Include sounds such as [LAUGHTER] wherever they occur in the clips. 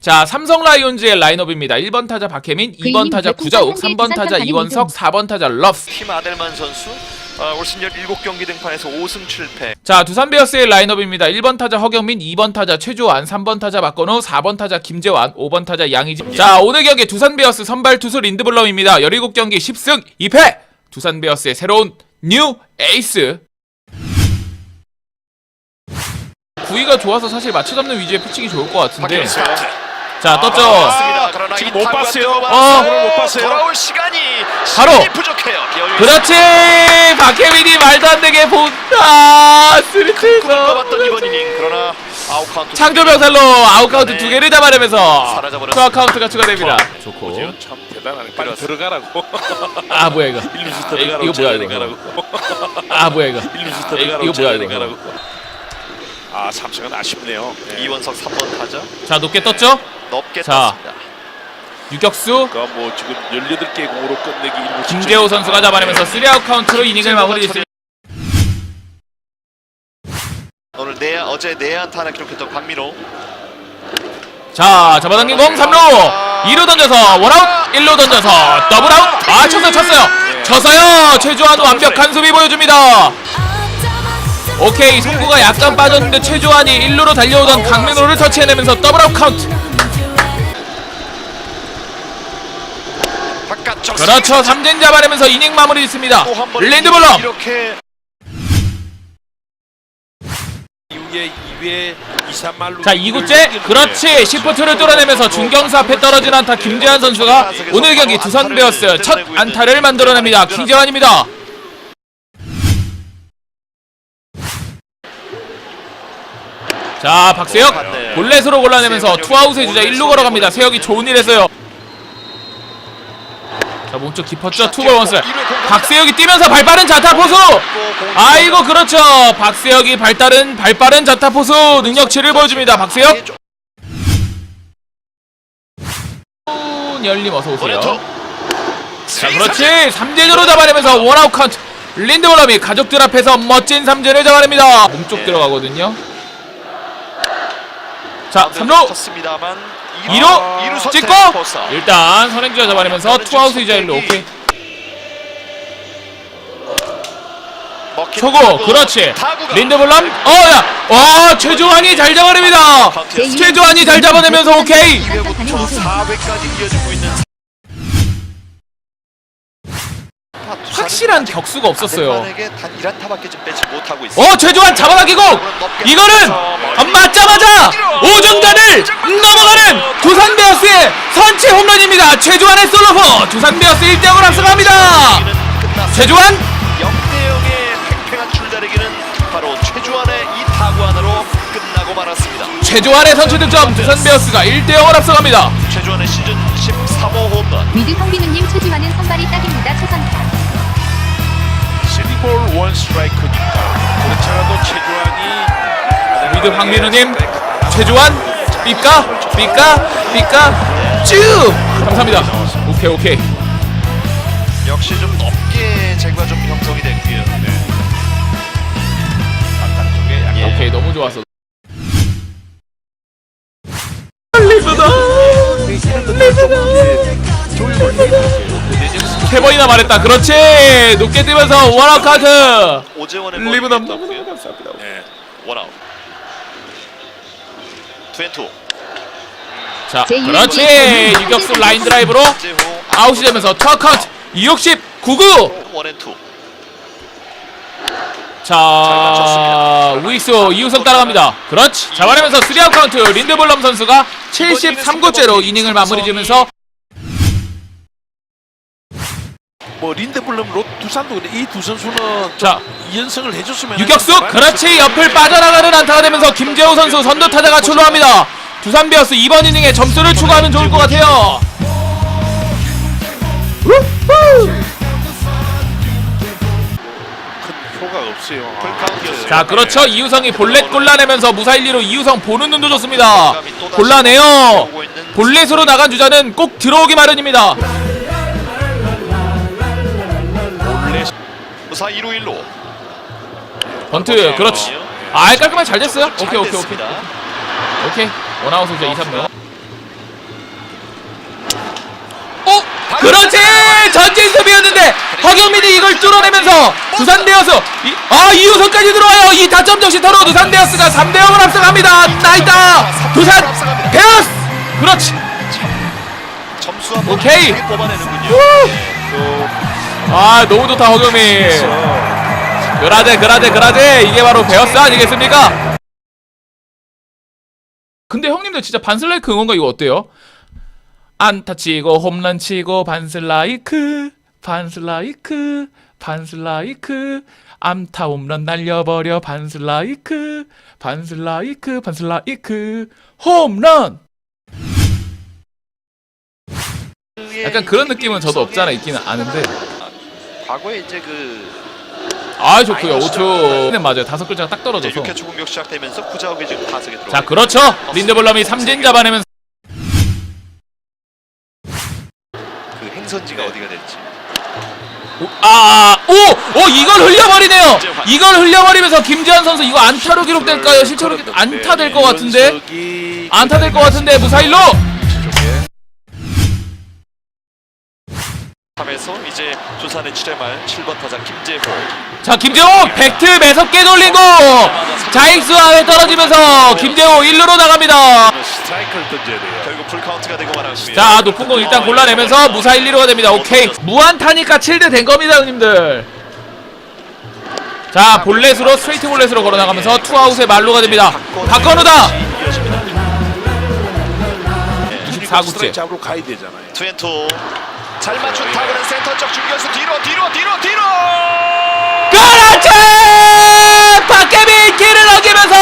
자, 삼성 라이온즈의 라인업입니다. 1번 타자 박혜민, 2번 타자 구자욱, 3번 타자 이원석, 4번 타자 러프. 팀 아델만 선수 어, 올 시즌 17경기 등판에서 5승 7패 자, 두산 베어스의 라인업입니다. 1번 타자 허경민, 2번 타자 최조환, 3번 타자 박건호, 4번 타자 김재환, 5번 타자 양희진. 자, 오늘 경기 두산 베어스 선발 투수 린드블럼입니다. 17경기 10승 2패. 두산 베어스의 새로운 뉴 에이스. 구위가 좋아서 사실 맞춰 잡는 위주의 피칭이 좋을 것 같은데. 자, 떴죠. 그러나 지금 이못 봤어요. 어. 오늘 못 봤어요. 돌아올 시간이 바로. 부족해요. 그렇지! 박혜민이 말도 안 되게 본다! 꿈을 스리트에서. 꿔봤던 이번 이닝 그러나 아웃 카운트 창조 병살로 아웃카운트 네. 두 개를 잡아내면서 사라져버렸습니다. 투아카운트가 추가됩니다. 좋고. 참 대단하네. 빨리 들어가라고. [LAUGHS] 아, 뭐야, 이거. 일루스 아, 들어가라고. 이거 뭐야, 이거. 들어가라고. 아, 뭐야, 이거. 일루스 아, 들어가라고. 이거 뭐야, 이거. 들어가라고. 아 삼성은 아쉽네요. 네. 이원석 3번 타자 자, 높게 떴죠? 높게 자. 떴습니다. 유격수. 그러니까 뭐 지금 18개 공으로 끝내기 일부 김재호 선수가 잡아내면서 3아웃 카운트로 이닝을 마무리했습니다. 오늘 내 어제 내안타 하나 기록했던 박민호 자, 잡아당긴 공 3루. 2루 던져서 원아웃, 1루 던져서 더블아웃. 아, 쳤어요, 쳤어요. 쳤어요. 최주환 완벽한 수비 보여줍니다. 오케이, 송구가 약간 빠졌는데 최주환이 1루로 달려오던 강민호를 터치해내면서 더블아웃 카운트. 그렇죠. 삼진 잡아내면서 이닝 마무리 있습니다. 또한 번 랜드블럼. 이렇게 이후에 2회 2, 3말로 자 2구째 그렇지 시프트를 뚫어내면서 중경수 앞에 떨어진 안타 김재환 선수가 오늘 경기 두산 베어스 첫 안타를 만들어냅니다 김재환입니다 자 박세혁 볼넷으로 골라내면서 투아웃의 주자 1루 걸어갑니다. 세혁이 좋은 일 했어요. 자 몸쪽 깊었죠? 투볼 원스. 박세혁이 뛰면서 발빠른 자타 포수! 아이고 그렇죠. 박세혁이 발빠른 발빠른 자타 포수 능력치를 보여줍니다. 박세혁. 열림 어서 오세요. 자 그렇지. 삼진으로 잡아내면서 원아웃 카운트. 린드볼럼이 가족들 앞에서 멋진 삼진을 잡아냅니다. 몸쪽 들어가거든요 자 3루! 쳤습니다만. 2루 찍고! 일단 선행주자 잡아내면서 투아웃 이자 1루 오케이 초고 그렇지. 린드볼럼 어야! 어 최조환이 잘 잡아냅니다. 최조환이 잘 잡아내면서 오케이. 2회부터 4회까지 이어지고 있는 확실한 격수가 없었어요. 아델만에게 단 1안타밖에 좀 빼지 못하고 있어요. 어 최조환 잡아당기고 이거는 맞 자마자 오중간을 넘어가는 두산 베어스의 선취 홈런입니다 최조환의 솔로포 두산 베어스 1대0을 앞서갑니다 최조환 0대 0의 팽팽한 줄다리기는 바로 최주환의 이 타구 하나로 끝나고 말았습니다. 최조환의 선취 득점 두산 베어스가 1대0을 앞서갑니다 최주환의 시즌 13호 홈런. 위드 성빈우님 최주환은 선발이 딱입니다. 최선타. 3볼 1 스트라이크니까 그렇지 않아도 최주환이 미드 황민우님 최조환 삐까 삐까 삐까 쭉 감사합니다 오케이 오케이 역시 좀 높게 제구가 좀 형성이 됐고요. 네. 바깥쪽에 약간 예. 오케이 너무 좋았어 리브다 세 번이나 말했다 그렇지 높게 뛰면서 원아웃 카트 오재원의 너무너무 떴고요. 감사합니다 네. 원아웃. 투앤투. 자제 그렇지. 유격수 라인 드라이브로 아웃이 되면서 투아 카운트 260 99 원앤투. 자 우익수 이우석 따라갑니다. 그렇지. 잡아내면서 3아웃 카운트. 린드볼럼 선수가 73구째로 이닝을 마무리 지면서 뭐 린드블럼 로 두산도 근데 이두 선수는 자 2연승을 해줬으면 유격수? 그렇지. 옆을 빠져나가는 안타가 되면서 김재호 선수 선두 타자가 출루합니다. 두산 베어스 이번 이닝에 점수를 추가하면 좋을 것 같아요. 큰 효과가 없어요. 아, 풀카운트. 자 그렇죠. 이우성이 볼넷 골라내면서 무사 1리로 이우성 보는 눈도 좋습니다. 골라내요. 볼넷으로 나간 주자는 꼭 들어오기 마련입니다 무사 2루 1루. 번트 그렇지. 아 깔끔하게 잘 됐어요. 잘 오케이 오케이 오케이. 오케이. 원아웃 이제 2, 3루. 오 그렇지! 전진 수비였는데 허경민이 이걸 뚫어내면서 두산 대어스 아 2호선까지 들어와요. 이 다점 정신타로 두산 대어스가 3대 0을 앞서갑니다. 나이다. 두산 대어스! 그렇지. 오케이 오케이. 뽑아내는군요. 아 너무 좋다 허경민. 그라데 그라데 그라데. 이게 바로 베어스 아니겠습니까? 근데 형님들 진짜 반슬라이크 응원가 이거 어때요? 안타 치고 홈런 치고 반슬라이크 반슬라이크 반슬라이크. 암타 홈런 날려버려 반슬라이크 반슬라이크 반슬라이크. 홈런! 약간 그런 느낌은 저도 없잖아 있기는 아는데 과거에 이제 그 아 좋고요. 5초. 네 맞아요. 다섯 글자가 딱 이제 떨어져서. 6회 초 공격 시작되면서 구자욱이 지금 타석에 들어와. 자 그렇죠. 린드블럼이 삼진 잡아내면서 그 행선지가 어디가 될지. 아오 오 이걸 흘려버리네요! 이걸 흘려버리면서 김재환 선수 이거 안타로 기록될까요? 실제로 안타 될 것 같은데? 안타 될 것 같은데 무사일로 3에서 이제 두산의 7회말 7번 타자 김재호. 자 김재호 팩트 매섭 개 돌리고 자익수 안에 떨어지면서 김재호 1루로 나갑니다 스트라이크를 던져야 돼요. 결국 풀 카운트가 되고 말았습니다. 자 높은 공 일단 골라내면서 무사 1, 2루가 됩니다 오케이 무안타니까 7대 된 겁니다 형님들 자 볼넷으로 스트레이트 볼넷으로 걸어나가면서 투아웃의 말로가 됩니다 박건우다 24구째 스트라이크로 가야 되잖아요. 투앤투. 잘 맞춘 타구는 센터 쪽 중견수 뒤로 뒤로 뒤로 뒤로. 그렇지! 박계민 길을 어기면서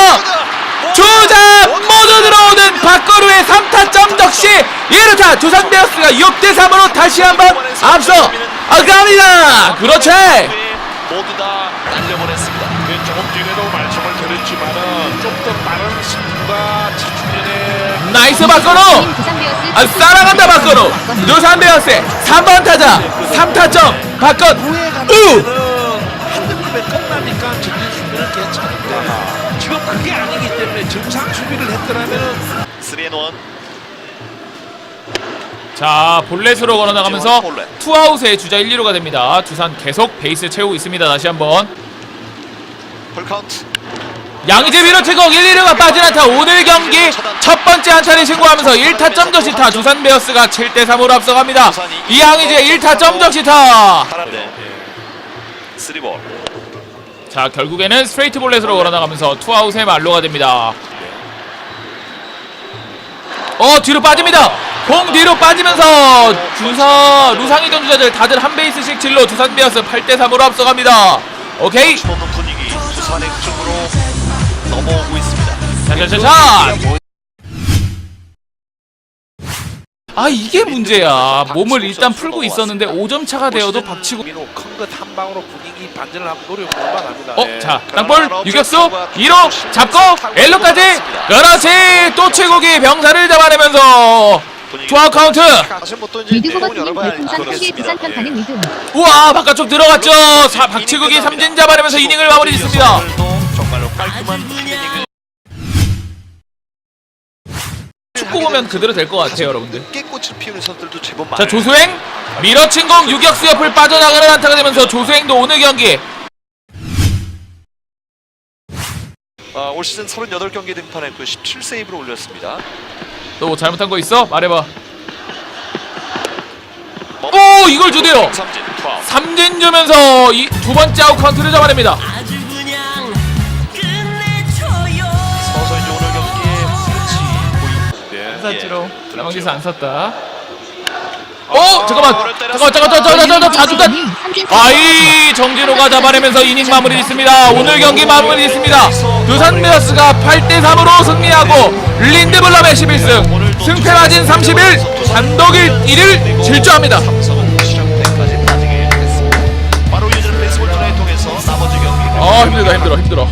주자 모두 들어오는 박건우의 3타점 덕시 1루타 두산 베어스가 6대 3으로 다시 한번 앞서 아갑니다 그렇지! 모두 다 날려보냈습니다. 네, 조금 전에도 말씀을 드렸지만은 좀더 빠른 승부가 차준현의 나이스 베어스 아 따라간다 박건우. 두산 베어스의 3번 타자 3타점 박건 우! 가면은 한 득점에 끝나니까 전진 수비는 괜찮은데 지금 그게 아니기 때문에 정상 수비를 했더라면은 3앤1 자 볼넷으로 걸어나가면서 볼넷. 투아웃의 주자 1, 2루가 됩니다. 두산 계속 베이스 채우고 있습니다. 다시 한번. 풀 카운트. 양의재 밀어치고 1, 2루가 빠진 안타 오늘 경기 첫 번째 안타를 신고하면서 1타점 적시타 두산 베어스가 7대 3으로 앞서갑니다. 이양의재 1타점 적시타. 파란데. 3볼. 자 결국에는 스트레이트 볼넷으로 걸어나가면서 투아웃의 말로가 됩니다. 어 뒤로 빠집니다. 공 뒤로 빠지면서 주사 루상이던 주자들 다들 한 베이스씩 질러 두산 베어스 8대 3으로 앞서갑니다. 오케이 넘어오고 있습니다. 자자자자 아 이게 문제야 몸을 일단 풀고 있었는데 5점 차가 되어도 박치고 민호 큰것 한 방으로 분위기 반전을 하면 노력 볼만 합니다. 어? 네. 자 땅볼 유격수 1호 잡고 엘로까지 그렇지 또 최고기 병사를 잡아내면서 투아웃 카운트 미드 별풍선 예. 우와 바깥쪽 들어갔죠 사, 박치국이 삼진 잡아내면서 이닝을 마무리 짓습니다 오늘도 정말로 깔끔한 축구 보면 그대로 될 것 같아요 여러분들. 늦게 꽃을 피우는 선수들도 제법 자 많아요. 조수행? 밀어친 공 유격수 옆을 빠져나가는 안타가 되면서 조수행도 오늘 경기. 아, 올 시즌 38경기에 등판했고 17세이브를 올렸습니다. 너 뭐 잘못한 거 있어? 말해봐. 오 이걸 주대요. 삼진 주면서 이 두 번째 아웃 카운트를 잡아냅니다 보입니다. 네. 안사치로 남원기사 안 샀다. 어, 오 잠깐만 잠깐만 잠깐만 잠깐만 잠깐만 자주다 님 삼진 아이 정진호가 잡아내면서 이닝 마무리 짓습니다. 오늘 경기 마무리 짓습니다. 두산 베어스가 8대 3으로 승리하고 린드블럼의 11승 승패 마진 31 단독 1위를 질주합니다. 아 힘들다 힘들어 힘들어